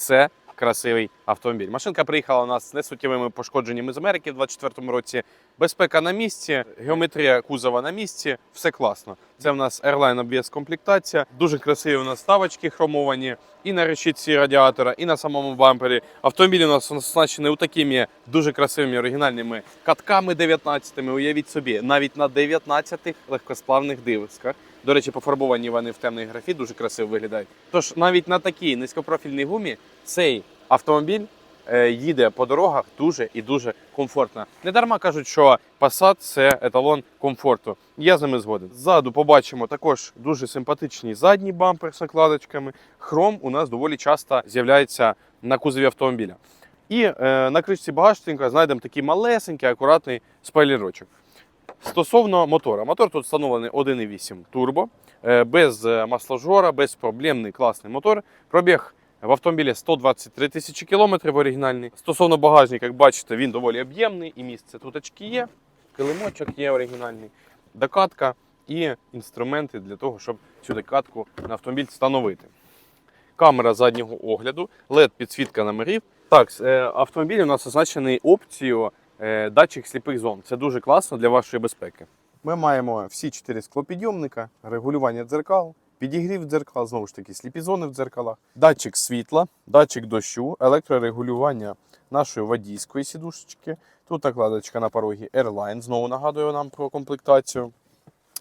це красивий автомобіль. Машинка приїхала у нас з несуттєвими пошкодженнями з Америки в 24-му році. Безпека на місці, геометрія кузова на місці, все класно. Це в нас Airline обв'яз комплектація. Дуже красиві у нас ставочки хромовані і на решітці радіатора, і на самому бампері. Автомобіль у нас оснащений такими дуже красивими оригінальними катками 19-ми. Уявіть собі, навіть на 19-х легкосплавних дивисках. До речі, пофарбовані вони в темний графіт, дуже красиво виглядають. Тож навіть на такій низькопрофільній гумі цей автомобіль е, їде по дорогах дуже і дуже комфортно. Не дарма кажуть, що Passat – це еталон комфорту. Я з ними згоден. Ззаду побачимо також дуже симпатичний задній бампер з накладочками. Хром у нас доволі часто з'являється на кузові автомобіля. І е, на кришці багажника знайдемо такий малесенький, акуратний спойлерочок. Стосовно мотора, мотор тут встановлений 1,8 турбо, е, без е, масложора, безпроблемний класний мотор. Пробіг в автомобілі 123 тисячі кілометрів оригінальний. Стосовно багажника, як бачите, він доволі об'ємний і місце тут очки є, килимочок є оригінальний, докатка і інструменти для того, щоб цю докатку на автомобіль встановити. Камера заднього огляду, led підсвітка номерів. Так, е, автомобіль у нас означений опцією датчик сліпих зон. Це дуже класно для вашої безпеки. Ми маємо всі чотири склопідйомника, регулювання дзеркал, підігрів дзеркал, знову ж таки, сліпі зони в дзеркалах, датчик світла, датчик дощу, електрорегулювання нашої водійської сідушечки. Тут накладочка на порогі Airline, знову нагадую нам про комплектацію.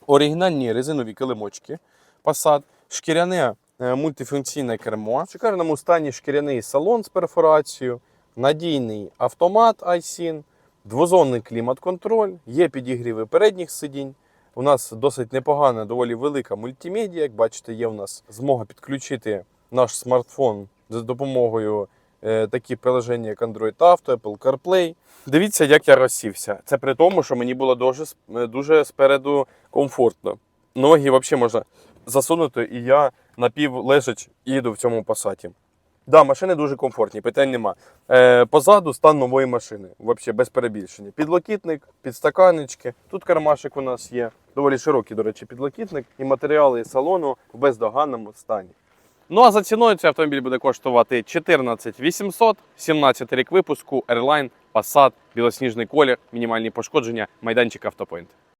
Оригінальні резинові килимочки Passat, шкіряне е, мультифункційне кермо, в шикарному стані шкіряний салон з перфорацією, надійний автомат iSIN, двозонний клімат-контроль, є підігріви передніх сидінь. У нас досить непогана, доволі велика мультимедіа. Як бачите, є у нас змога підключити наш смартфон за допомогою е, такі приложення, як Android Auto, Apple CarPlay. Дивіться, як я розсівся. Це при тому, що мені було дуже, дуже спереду комфортно. Ноги взагалі можна засунути, і я напів лежач їду в цьому пасаті. Да, машини дуже комфортні, питань нема. Е, позаду стан нової машини, взагалі без перебільшення. Підлокітник, підстаканнички. Тут кармашик у нас є. Доволі широкий, до речі, підлокітник і матеріали салону в бездоганному стані. Ну а за ціною цей автомобіль буде коштувати 14 800, 17 рік випуску, Airline, Passat, білосніжний колір, мінімальні пошкодження, майданчик Автопоінт.